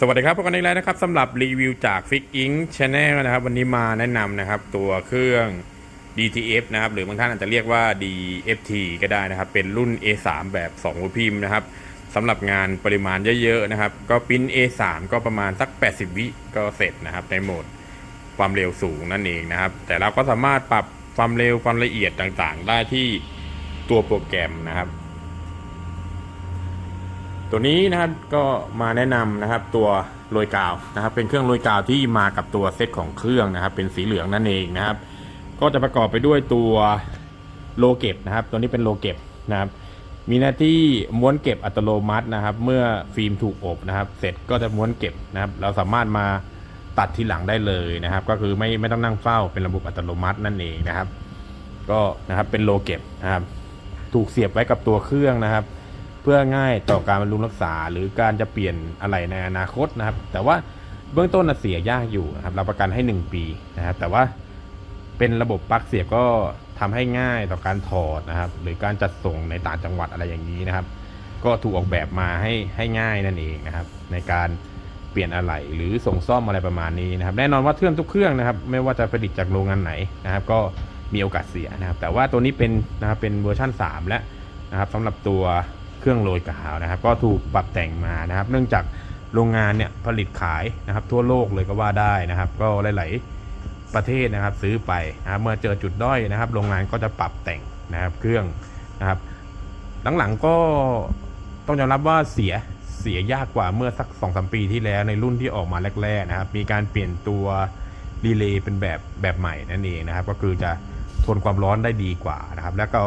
สวัสดีครับพบกันอีกแล้วนะครับสำหรับรีวิวจาก Fix Inc Channel นะครับ วันนี้มาแนะนำนะครับ ตัวเครื่อง DTF นะครับ หรือบางท่านอาจจะเรียกว่า DFT ก็ได้นะครับ เป็นรุ่น A3 แบบ2รูปพิมพ์นะครับสำหรับงานปริมาณเยอะๆนะครับ ก็ปิ้น A3 ก็ประมาณสัก 80 วิก็เสร็จนะครับ ในโหมดความเร็วสูงนั่นเองนะครับ แต่เราก็สามารถปรับความเร็วความละเอียดต่างๆ ได้ที่ตัวโปรแกรมนะครับ ตัวนี้นะครับก็มาแนะนำนะครับตัวโรยกาวนะครับ เป็นเครื่องโรยกาวที่มากับตัวเซตของเครื่องนะครับ เป็นสีเหลืองนั่นเองนะครับ ก็จะประกอบไปด้วยตัวโลเก็บนะครับ ตัวนี้เป็นโลเก็บนะครับมีหน้าที่ม้วนเก็บอัตโนมัตินะครับ เมื่อฟิล์มถูกอบนะครับ เสร็จก็จะม้วนเก็บนะครับ เราสามารถมาตัดทีหลังได้เลยนะครับ ก็คือไม่ไม่ต้องนั่งเฝ้าเป็นระบบอัตโนมัตินั่นเองนะครับ ก็นะครับเป็นโลเก็บนะครับ ถูกเสียบไว้กับตัวเครื่องนะครับ เพื่อง่ายต่อการบำรุงรักษา หรือการจะเปลี่ยนอะไรในอนาคตนะครับ แต่ว่าเบื้องต้นเสียยากอยู่นะครับเราประกันให้ 1 ปีนะครับแต่ว่าเป็นระบบปลั๊กเสียบก็ทำให้ง่ายต่อการถอดนะครับ หรือการจัดส่งในต่างจังหวัดอะไรอย่างนี้นะครับ ก็ถูกออกแบบมาให้ให้ง่ายนั่นเองนะครับ ในการเปลี่ยนอะไหล่หรือส่งซ่อมอะไรประมาณนี้นะครับ แน่นอนว่าเครื่องทุกเครื่องนะครับ ไม่ว่าจะผลิตจากโรงงานไหนนะครับ ก็มีโอกาสเสียนะครับ แต่ว่าตัวนี้เป็นนะครับเป็นเวอร์ชัน3 แล้วนะครับสำหรับตัว เครื่องโรยกาวนะครับ ก็ถูกปรับแต่งมานะครับ เนื่องจากโรงงานเนี่ยผลิตขายนะครับ ทั่วโลกเลยก็ว่าได้นะครับ ก็หลาย ๆ ประเทศนะครับซื้อไปนะครับเมื่อเจอจุดด้อยนะครับ โรงงานก็จะปรับแต่งนะครับ เครื่องนะครับ หลังๆก็ต้องยอมรับว่าเสียเสียยากกว่าเมื่อสัก2อสปีที่แล้วในรุ่นที่ออกมาแรก ๆ นะครับ มีการเปลี่ยนตัวดีเลย์เป็นแบบแบบใหม่นั่นเองนะครับ ก็คือจะทนความร้อนได้ดีกว่านะครับ แล้วก็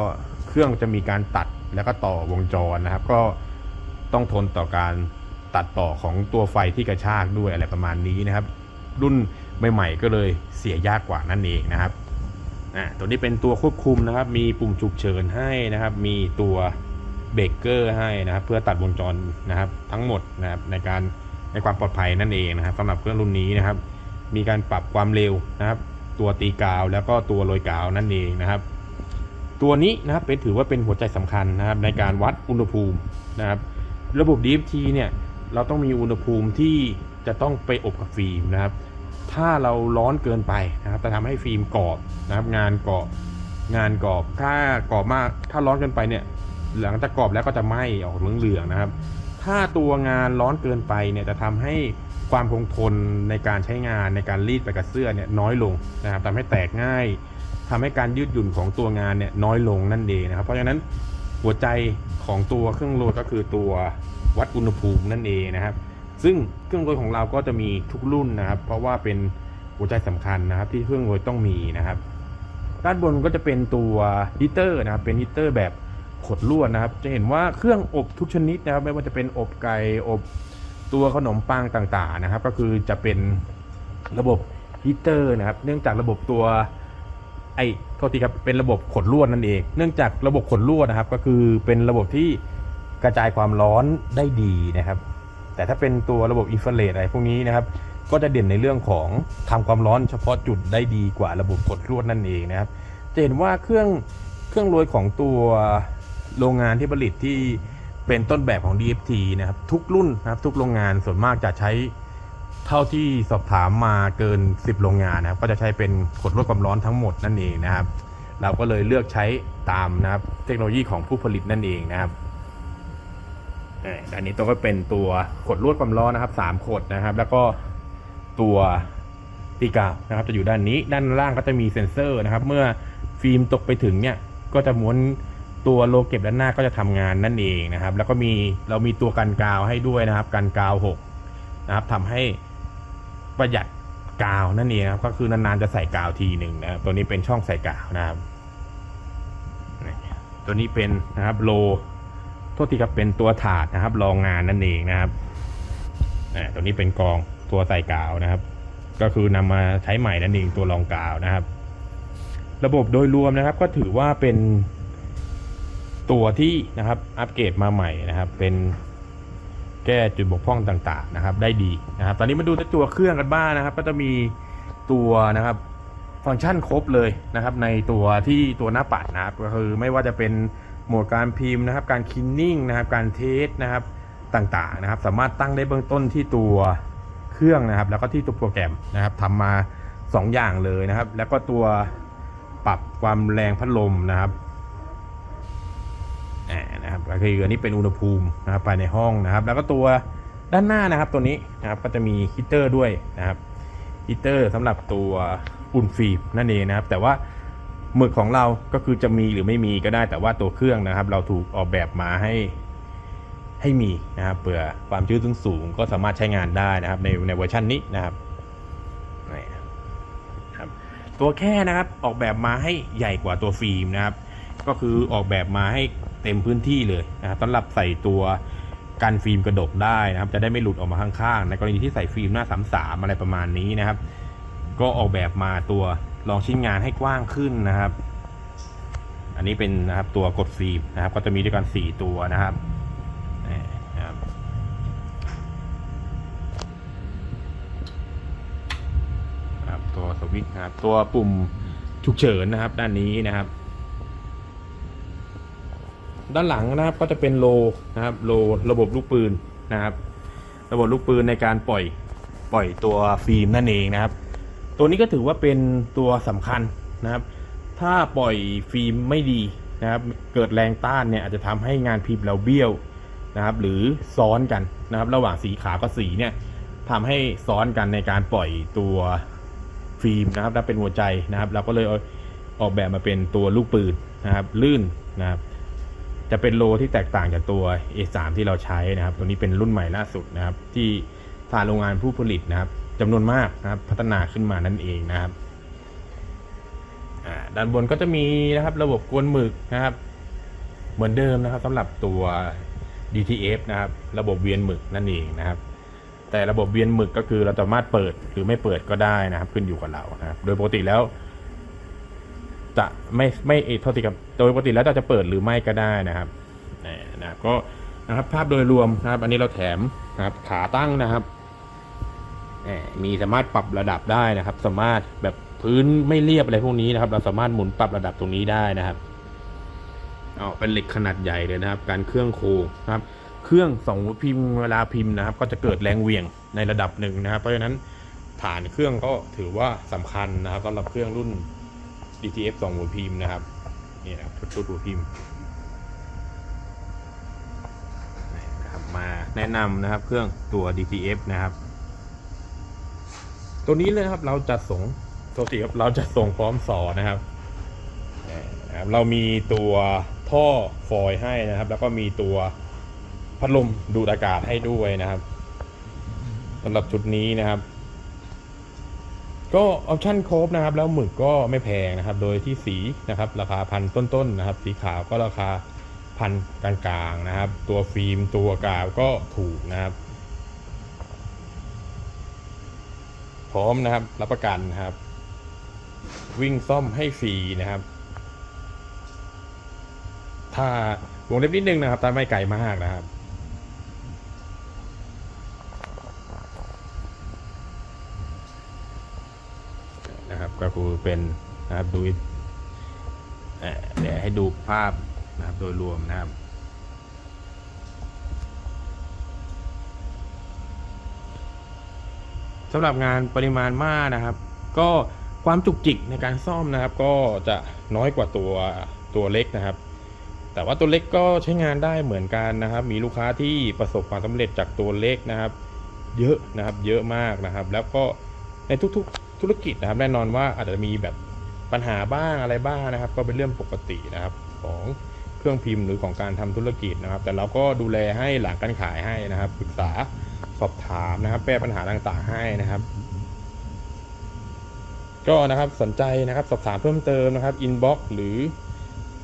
เครื่องจะมีการตัดแล้วก็ต่อวงจรนะครับ ก็ต้องทนต่อการตัดต่อของตัวไฟที่กระชากด้วยอะไรประมาณนี้นะครับ รุ่นใหม่ๆก็เลยเสียยากกว่านั่นเองนะครับอ่าตัวนี้เป็นตัวควบคุมนะครับ มีปุ่มฉุกเฉินให้นะครับ มีตัวเบรกเกอร์ให้นะครับ เพื่อตัดวงจรนะครับ ทั้งหมดนะครับในการในความปลอดภัยนั่นเองนะครับสำหรับเครื่องรุ่นนี้นะครับ มีการปรับความเร็วนะครับ ตัวตีกาวแล้วก็ตัวโรยกาวนั่นเองนะครับ ตัวนี้นะครับเป็นถือว่าเป็นหัวใจสำคัญนะครับในการวัดอุณหภูมินะครับ ระบบ DFT เนี่ยเราต้องมีอุณหภูมิที่จะต้องไปอบกับฟิล์มนะครับ ถ้าเราร้อนเกินไปนะครับจะทำให้ฟิล์มกรอบนะครับ งานกรอบงานกรอบถ้ากรอบมาก ถ้าร้อนเกินไปเนี่ยหลังจากกรอบแล้วก็จะไหม้ออกเหลืองๆนะครับ ถ้าตัวงานร้อนเกินไปเนี่ยจะทำให้ความคงทนในการใช้งานในการรีดไปกับเสื้อเนี่ยน้อยลงนะครับทำให้แตกง่าย ทำให้การยืดหยุ่นของตัวงานเนี่ยน้อยลงนั่นเองนะครับ เพราะฉะนั้นหัวใจของตัวเครื่องโรยก็คือตัววัดอุณหภูมินั่นเองนะครับ ซึ่งเครื่องโรยของเราก็จะมีทุกรุ่นนะครับ เพราะว่าเป็นหัวใจสำคัญนะครับ ที่เครื่องโรยต้องมีนะครับ ด้านบนก็จะเป็นตัวฮีเตอร์นะครับ เป็นฮีเตอร์แบบขดลวดนะครับ จะเห็นว่าเครื่องอบทุกชนิดนะครับ ไม่ว่าจะเป็นอบไก่อบตัวขนมปังต่างๆนะครับ ก็คือจะเป็นระบบฮีเตอร์นะครับ เนื่องจากระบบตัว ไอ้โทษทีครับเป็นระบบขดลวดนั่นเอง เนื่องจากระบบขดลวดนะครับ ก็คือเป็นระบบที่กระจายความร้อนได้ดีนะครับ แต่ถ้าเป็นตัวระบบอินฟราเรดอะไรพวกนี้นะครับ ก็จะเด่นในเรื่องของทำความร้อนเฉพาะจุดได้ดีกว่าระบบกดลวดนั่นเองนะครับ จะเห็นว่าเครื่องเครื่องโรยของตัวโรงงานที่ผลิตที่เป็นต้นแบบของ DFT นะครับ ทุกรุ่นนะครับ ทุกโรงงานส่วนมากจะใช้ เท่าที่สอบถามมาเกิน 10 โรงงานนะครับ ก็จะใช้เป็นขดลวดความร้อนทั้งหมดนั่นเองนะครับ เราก็เลยเลือกใช้ตามนะครับเทคโนโลยีของผู้ผลิตนั่นเองนะครับอันนี้ตัวก็เป็นตัวขดลวดความร้อนนะครับสามขดนะครับ แล้วก็ตัวตีกาวนะครับ จะอยู่ด้านนี้ ด้านล่างก็จะมีเซ็นเซอร์นะครับ เมื่อฟิล์มตกไปถึงเนี่ย ก็จะม้วนตัวโลเก็บด้านหน้าก็จะทำงานนั่นเองนะครับ แล้วก็มีเรามีตัวกันกาวให้ด้วยนะครับ กันกาวหกนะครับทำให้ ประหยัดกาวนั่นเองครับก็คือนานๆจะใส่กาวทีหนึ่งนะครับตัวนี้เป็นช่องใส่กาวนะครับตัวนี้เป็นนะครับโลโทษทีครับเป็นตัวถาดนะครับรองงานนั่นเองนะครับตัวนี้เป็นกองตัวใส่กาวนะครับ ก็คือนำมาใช้ใหม่นั่นเองตัวรองกาวนะครับ ระบบโดยรวมนะครับ ก็ถือว่าเป็นตัวที่นะครับอัปเกรดมาใหม่นะครับ เป็น แก้จุดบกพร่องต่างๆนะครับ ได้ดีนะครับ ตอนนี้มาดูในตัวเครื่องกันบ้างนะครับ ก็จะมีตัวนะครับฟังก์ชันครบเลยนะครับ ในตัวที่ตัวหน้าปัดนะครับก็คือไม่ว่าจะเป็นโหมดการพิมพ์นะครับ การคินนิ่งนะครับ การเทสนะครับต่างๆนะครับ สามารถตั้งได้เบื้องต้นที่ตัวเครื่องนะครับ แล้วก็ที่ตัวโปรแกรมนะครับทำมา 2 อย่างเลยนะครับ แล้วก็ตัวปรับความแรงพัดลมนะครับ นะครับก็คืออันนี้เป็นอุณหภูมินะครับภายในห้องนะครับ แล้วก็ตัวด้านหน้านะครับตัวนี้นะครับก็จะมีฮีเตอร์ด้วยนะครับฮีเตอร์สำหรับตัวอุ่นฟิล์มนั่นเองนะครับ แต่ว่าหมึกของเราก็คือจะมีหรือไม่มีก็ได้แต่ว่าตัวเครื่องนะครับ เราถูกออกแบบมาให้ให้มีนะครับเผื่อความชื้นสูงก็สามารถใช้งานได้นะครับ ในในเวอร์ชันนี้นะครับตัวแค่นะครับออกแบบมาให้ใหญ่กว่าตัวฟิล์มนะครับ ก็คือออกแบบมาให้ เต็มพื้นที่เลยนะครับสำหรับใส่ตัวกันฟิล์มกระดกได้นะครับ จะได้ไม่หลุดออกมาข้างๆ ในกรณีที่ใส่ฟิล์มหน้าสามสามอะไรประมาณนี้นะครับ ก็ออกแบบมาตัวรองชิ้นงานให้กว้างขึ้นนะครับ อันนี้เป็นนะครับตัวกดฟิล์มนะครับ ก็จะมีด้วยกันสี่ตัวนะครับนี่นะครับครับตัวสวิตช์นะครับ ตัวปุ่มฉุกเฉินนะครับ ด้านนี้นะครับ ด้านหลังนะครับก็จะเป็นโลนะครับโลระบบลูกปืนนะครับ ระบบลูกปืนในการปล่อยปล่อยตัวฟิล์มนั่นเองนะครับ ตัวนี้ก็ถือว่าเป็นตัวสำคัญนะครับ ถ้าปล่อยฟิล์มไม่ดีนะครับ เกิดแรงต้านเนี่ยอาจจะทำให้งานพิมพ์เราเบี้ยวนะครับ หรือซ้อนกันนะครับ ระหว่างสีขาวกับสีเนี่ยทำให้ซ้อนกันในการปล่อยตัวฟิล์มนะครับและเป็นหัวใจนะครับ เราก็เลยออกแบบมาเป็นตัวลูกปืนนะครับ ลื่นนะครับ จะเป็นโลที่แตกต่างจากตัว A3 ที่เราใช้นะครับ ตัวนี้เป็นรุ่นใหม่ล่าสุดนะครับ ที่ทางโรงงานผู้ผลิตนะครับจำนวนมากนะครับ พัฒนาขึ้นมานั่นเองนะครับด้านบนก็จะมีนะครับระบบกวนหมึกนะครับ เหมือนเดิมนะครับสำหรับตัว DTF นะครับ ระบบเวียนหมึกนั่นเองนะครับ แต่ระบบเวียนหมึกก็คือเราสามารถเปิดหรือไม่เปิดก็ได้นะครับ ขึ้นอยู่กับเรานะครับ โดยปกติแล้ว จะไม่ไม่เอทษทีครับโดยปกติแล้วเราจะเปิดหรือไม่ก็ได้นะครับอ่นะครับก็นะครับภาพโดยรวมนะครับ อันนี้เราแถมนะครับขาตั้งนะครับอ่มีสามารถปรับระดับได้นะครับ สามารถแบบพื้นไม่เรียบอะไรพวกนี้นะครับ เราสามารถหมุนปรับระดับตรงนี้ได้นะครับอ๋อเป็นเหล็กขนาดใหญ่เลยนะครับ การเครื่องโคงนะครับ เครื่องสองพิมพ์เวลาพิมพ์นะครับ ก็จะเกิดแรงเหวี่ยงในระดับหนึ่งนะครับ เพราะฉะนั้นฐานเครื่องก็ถือว่าสำคัญนะครับสำหรับเครื่องรุ่น DTF 2หัวพิมพ์นะครับนี่นะครับชุดหัวพิมพ์นะครับมาแนะนำนะครับเครื่องตัว DTF นะครับ ตัวนี้เลยนะครับเราจะส่งตัวติครับเราจะส่งพร้อมสอนะครับนี่นะครับเรามีตัวท่อฟอยให้นะครับ แล้วก็มีตัวพัดลมดูดอากาศให้ด้วยนะครับสำหรับชุดนี้นะครับ ก็ออปชั่นครบนะครับ แล้วหมึกก็ไม่แพงนะครับ โดยที่สีนะครับ ราคาพันต้นๆนะครับ สีขาวก็ราคาพันกลางๆนะครับ ตัวฟิล์มตัวกาวก็ถูกนะครับ พร้อมนะครับ รับประกันนะครับ วิ่งซ่อมให้ฟรีนะครับ ถ้าวงเล็บนิดนึงนะครับแต่ไม่ไกลมากนะครับ นะครับ ก็คือเป็นนะครับดูเดี๋ยวให้ดูภาพนะครับโดยรวมนะครับสำหรับงานปริมาณมากนะครับ ก็ความจุกจิกในการซ่อมนะครับ ก็จะน้อยกว่าตัวตัวเล็กนะครับ แต่ว่าตัวเล็กก็ใช้งานได้เหมือนกันนะครับ มีลูกค้าที่ประสบความสำเร็จจากตัวเล็กนะครับ เยอะนะครับ เยอะมากนะครับ แล้วก็ในทุกๆ ธุรกิจนะครับแน่นอนว่าอาจจะมีแบบปัญหาบ้างอะไรบ้างนะครับ ก็เป็นเรื่องปกตินะครับของเครื่องพิมพ์หรือของการทำธุรกิจนะครับ แต่เราก็ดูแลให้หลังการขายให้นะครับปรึกษาสอบถามนะครับแก้ปัญหาต่างๆให้นะครับ ก็นะครับสนใจนะครับสอบถามเพิ่มเติมนะครับอินบ็อกซ์หรือ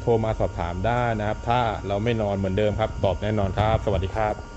โทรมาสอบถามได้นะครับ ถ้าเราไม่นอนเหมือนเดิมครับ ตอบแน่นอนครับ สวัสดีครับ